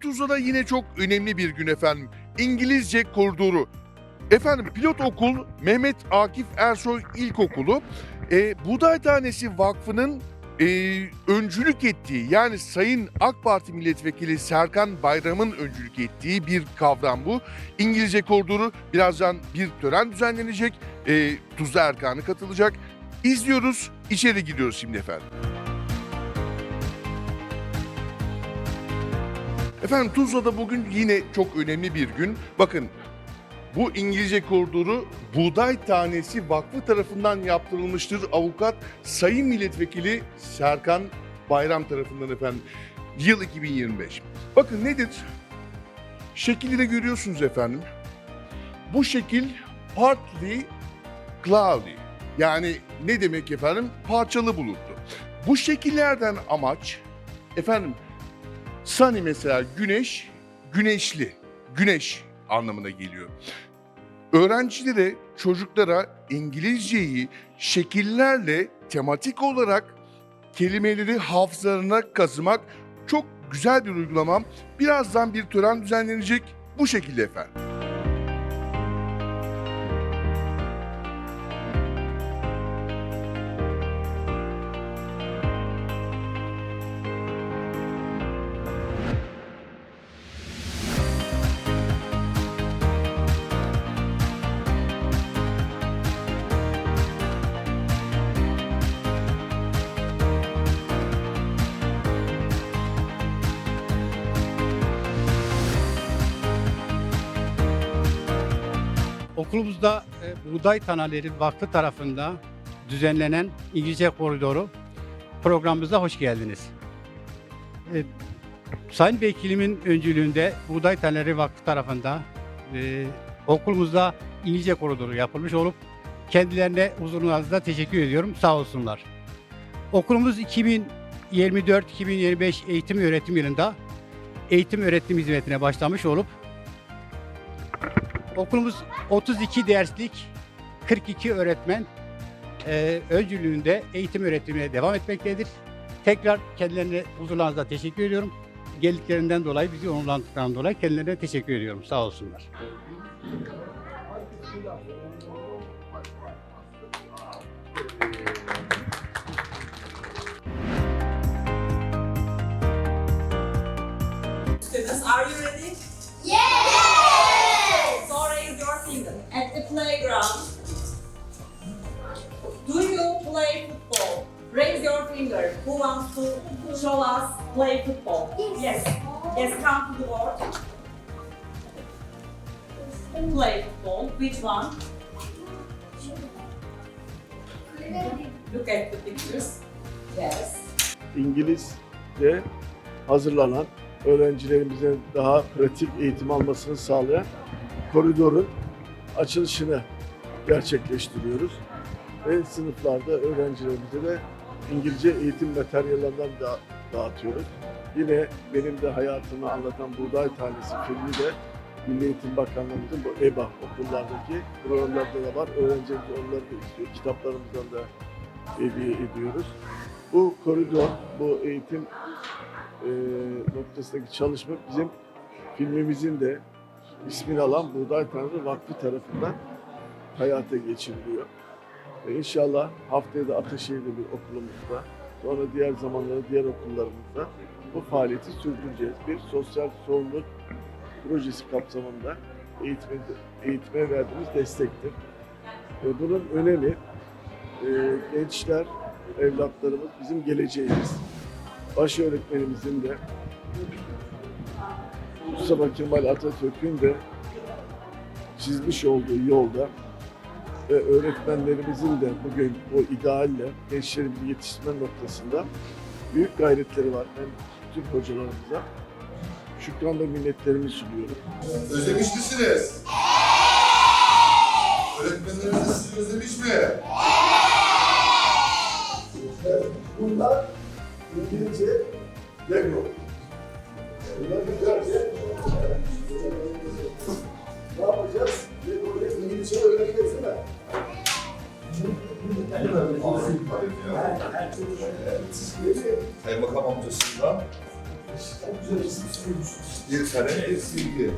Tuzla'da yine çok önemli bir gün efendim. İngilizce koridoru. Efendim pilot okul Mehmet Akif Ersoy İlkokulu e, Buğday Tanesi Vakfı'nın e, öncülük ettiği yani Sayın AK Parti Milletvekili Serkan Bayram'ın öncülük ettiği bir kavram bu. İngilizce koridoru birazdan bir tören düzenlenecek. E, Tuzla Erkan'ı katılacak. İzliyoruz, içeri gidiyoruz şimdi efendim. Efendim Tuzla'da bugün yine çok önemli bir gün. Bakın bu İngilizce koridoru Buğday Tanesi Vakfı tarafından yaptırılmıştır. Avukat Sayın Milletvekili Serkan Bayram tarafından efendim. Yıl 2025. Bakın nedir? Şekilde de görüyorsunuz efendim. Bu şekil partly cloudy. Yani ne demek efendim? Parçalı bulutlu. Bu şekillerden amaç efendim sunny mesela güneş, güneşli, güneş anlamına geliyor. Öğrencilere, çocuklara İngilizceyi şekillerle tematik olarak kelimeleri hafızalarına kazımak çok güzel bir uygulama. Birazdan bir tören düzenlenecek bu şekilde efendim. Okulumuzda e, Buğday Tanaleri Vakfı tarafından düzenlenen İngilizce Koridoru programımıza hoş geldiniz. E, Sayın Vekilimin öncülüğünde Buğday Tanaleri Vakfı tarafından e, okulumuzda İngilizce Koridoru yapılmış olup kendilerine huzurunuzda teşekkür ediyorum. Sağ olsunlar. Okulumuz 2024-2025 eğitim öğretim yılında eğitim öğretim hizmetine başlamış olup Okulumuz 32 derslik 42 öğretmen e, öncülüğünde eğitim öğretimine devam etmektedir. Tekrar kendilerine huzurlarınızda teşekkür ediyorum. Geldiklerinden dolayı, bizi onurlandıklarından dolayı kendilerine teşekkür ediyorum. Sağ olsunlar. Students, are you ready? Yes! At the playground, do you play football? Raise your finger. Who wants to show us play football? Yes. Yes, come to the board. Play football. Which one? Look at the pictures. Yes. İngilizce hazırlanan öğrencilerimizin daha pratik eğitim almasını sağlayan koridorun açılışını gerçekleştiriyoruz. Ve sınıflarda öğrencilerimize de İngilizce eğitim materyallerinden da dağıtıyoruz. Yine benim de hayatımı anlatan Buğday Tanesi filmi de Milli Eğitim Bakanlığımızın bu EBA okullardaki programlarda da var. Öğrencilerimiz onları da istiyor. Kitaplarımızdan da hediye ediyoruz. Bu koridor, bu eğitim e, noktasındaki çalışma bizim filmimizin de ismini alan Buğday Tanrı Vakfı tarafından hayata geçiriliyor. Ve inşallah haftaya da Ataşehir'de bir okulumuzda, sonra diğer zamanlarda diğer okullarımızda bu faaliyeti sürdüreceğiz. Bir sosyal sorumluluk projesi kapsamında eğitime, eğitime verdiğimiz destektir. Ve bunun önemi e, gençler, evlatlarımız bizim geleceğimiz. Baş öğretmenimizin de Mustafa Kemal Atatürk'ün de çizmiş olduğu yolda ve öğretmenlerimizin de bugün o idealle gençlerimizi yetiştirme noktasında büyük gayretleri var. Ben tüm hocalarımıza şükran ve minnetlerimi sunuyorum. Özlemiş misiniz? Öğretmenleriniz sizi özlemiş mi? Bunlar İngilizce Lego. Ne yapacağız? İngilizce öğreneceğiz değil mi? Kaymakam amcasından Bir kare, bir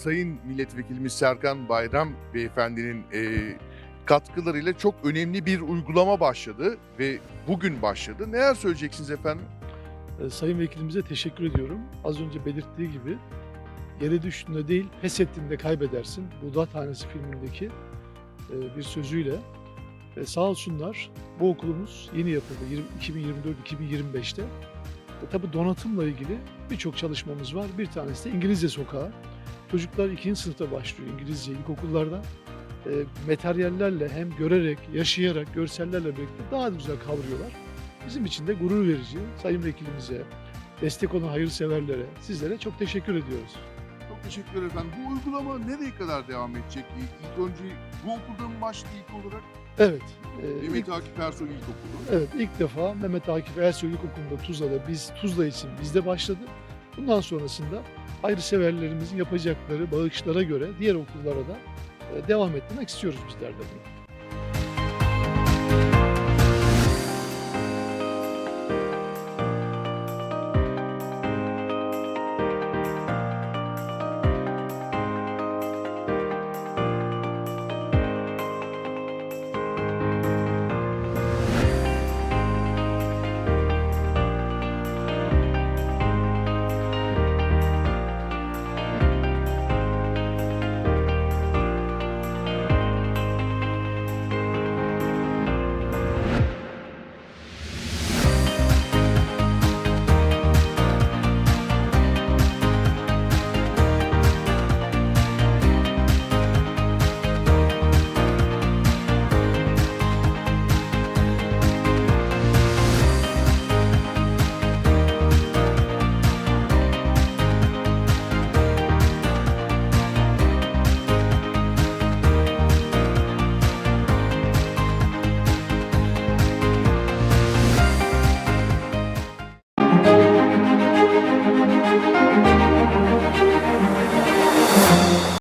Sayın Milletvekilimiz Serkan Bayram Beyefendinin e, katkılarıyla çok önemli bir uygulama başladı ve bugün başladı. Neler söyleyeceksiniz efendim? Ee, Sayın Vekilimize teşekkür ediyorum. Az önce belirttiği gibi yere düştüğünde değil pes ettiğinde kaybedersin. Buğday Tanesi filmindeki e, bir sözüyle. Ve sağ olsunlar bu okulumuz yeni yapıldı 2024-2025'te. E, tabii donatımla ilgili birçok çalışmamız var. Bir tanesi de İngilizce sokağı. Çocuklar ikinci sınıfta başlıyor İngilizce ilkokullarda. E, materyallerle hem görerek, yaşayarak, görsellerle birlikte daha güzel kavruyorlar. Bizim için de gurur verici. Sayın Vekilimize, destek olan hayırseverlere, sizlere çok teşekkür ediyoruz. Çok teşekkür ederim efendim. Bu uygulama nereye kadar devam edecek? İlk, ilk önce bu okulda mı başladı ilk olarak? Evet, e, Mehmet ilk, Akif Ersoy İlkokulu. evet ilk defa Mehmet Akif Ersoy İlkokulu'nda Tuzla'da biz Tuzla için bizde başladı. Bundan sonrasında hayırseverlerimizin yapacakları bağışlara göre diğer okullara da e, devam ettirmek istiyoruz bizler de bunu.